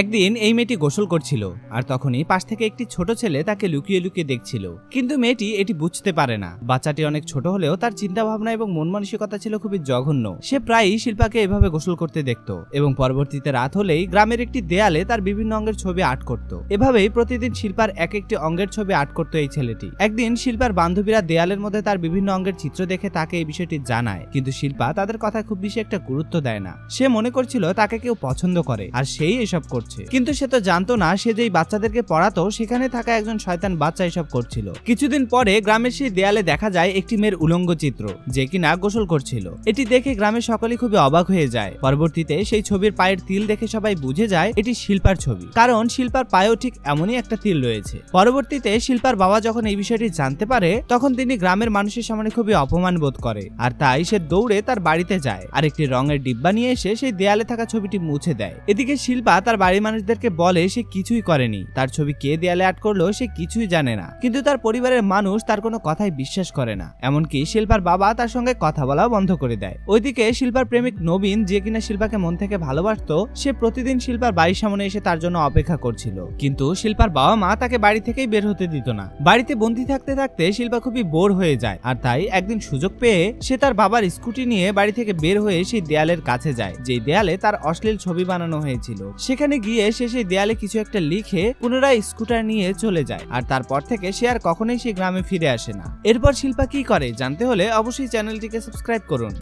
একদিন এই মেয়েটি গোসল করছিল, আর তখনই পাশ থেকে একটি ছোট ছেলে তাকে লুকিয়ে লুকিয়ে দেখছিল। কিন্তু মেয়েটি এটি বুঝতে পারে না। বাচ্চাটি অনেক ছোট হলেও তার চিন্তা ভাবনা এবং মন মানসিকতা ছিল খুবই জঘন্য। সে প্রায়ই শিল্পাকে এভাবে গোসল করতে দেখত, এবং পরবর্তীতে রাত হলেই গ্রামের একটি দেয়ালে তার বিভিন্ন অঙ্গের ছবি আর্ট করত। এভাবেই প্রতিদিন শিল্পার এক একটি অঙ্গের ছবি আর্ট করত এই ছেলেটি। একদিন শিল্পার বান্ধবীরা দেয়ালের মধ্যে তার বিভিন্ন অঙ্গের চিত্র দেখে তাকে এই বিষয়টি জানায়, কিন্তু শিল্পা তাদের কথা খুব বেশি একটা গুরুত্ব দেয় না। সে মনে করছিল তাকে কেউ পছন্দ করে, আর সেই এসব করছে। কিন্তু সে তো জানতো না, সে যেই বাচ্চাদেরকে পড়াতো, সেখানে থাকা একজন শয়তান বাচ্চা এসব করছিল। কিছুদিন পরে গ্রামের সেই দেয়ালে দেখা যায় একটি মেয়ের উলঙ্গ চিত্র, যে কিনা গোসল করছিল। এটি দেখে গ্রামের সকলে খুবই অবাক হয়ে যায়। পরবর্তীতে সেই ছবির পায়ের তিল দেখে সবাই বুঝে যায় এটি শিল্পার ছবি। কারণ শিল্পার পায়েও ঠিক এমনই একটা তিল রয়েছে। পরবর্তীতে শিল্পার বাবা যখন এই বিষয়টি জানতে পারে, তখন তিনি গ্রামের মানুষের সামনে খুবই অপমান বোধ করে। আর তাই সে দৌড়ে তার বাড়িতে যায়। আর একটি রঙের ডিব্বা নিয়ে এসে সেই দেয়ালে থাকা ছবিটি মুছে দেয়। এদিকে শিল্পা তার বাড়ির মানুষদেরকে বলে সে কিছুই করেনি। তার ছবি কে দেয়ালে আট করল সে কিছুই জানে না। কিন্তু তার পরিবারের মানুষ তার কোনো কথাই বিশ্বাস করে না। এমনকি শিল্পার বাবা তার সঙ্গে কথা বলাও বন্ধ করে দেয়। ওইদিকে শিল্পার প্রেমিক নবীন যে কিনা শিল্পাকে মন থেকে ভালোবাসতো, সে প্রতিদিন শিল্পার বাড়ির সামনে এসে তার জন্য অপেক্ষা করছিল। কিন্তু শিল্পার বাবা মা তাকে বাড়ি থেকেই বের হতে দিত না। বাড়িতে বন্দি থাকতে থাকতে শিল্পা খুবই বোর হয়ে যায় আর তাই একদিন সুযোগ পেয়ে সে তার বাবার স্কুটি নিয়ে বাড়ি থেকে বের হয়ে সেই দেয়ালের কাছে যায়। যেই দেয়ালে তার অশ্লীল ছবি বানানো হয়েছিল। সেখানে গিয়ে সে সেই দেয়ালে কিছু একটা লিখে পুনরায় স্কুটার নিয়ে চলে যায়। আর তারপর থেকে সে আর কখনোই সেই গ্রামে ফিরে আসে না। এরপর শিল্পা কি করে জানতে হলে অবশ্যই চ্যানেলটিকে সাবস্ক্রাইব করুন।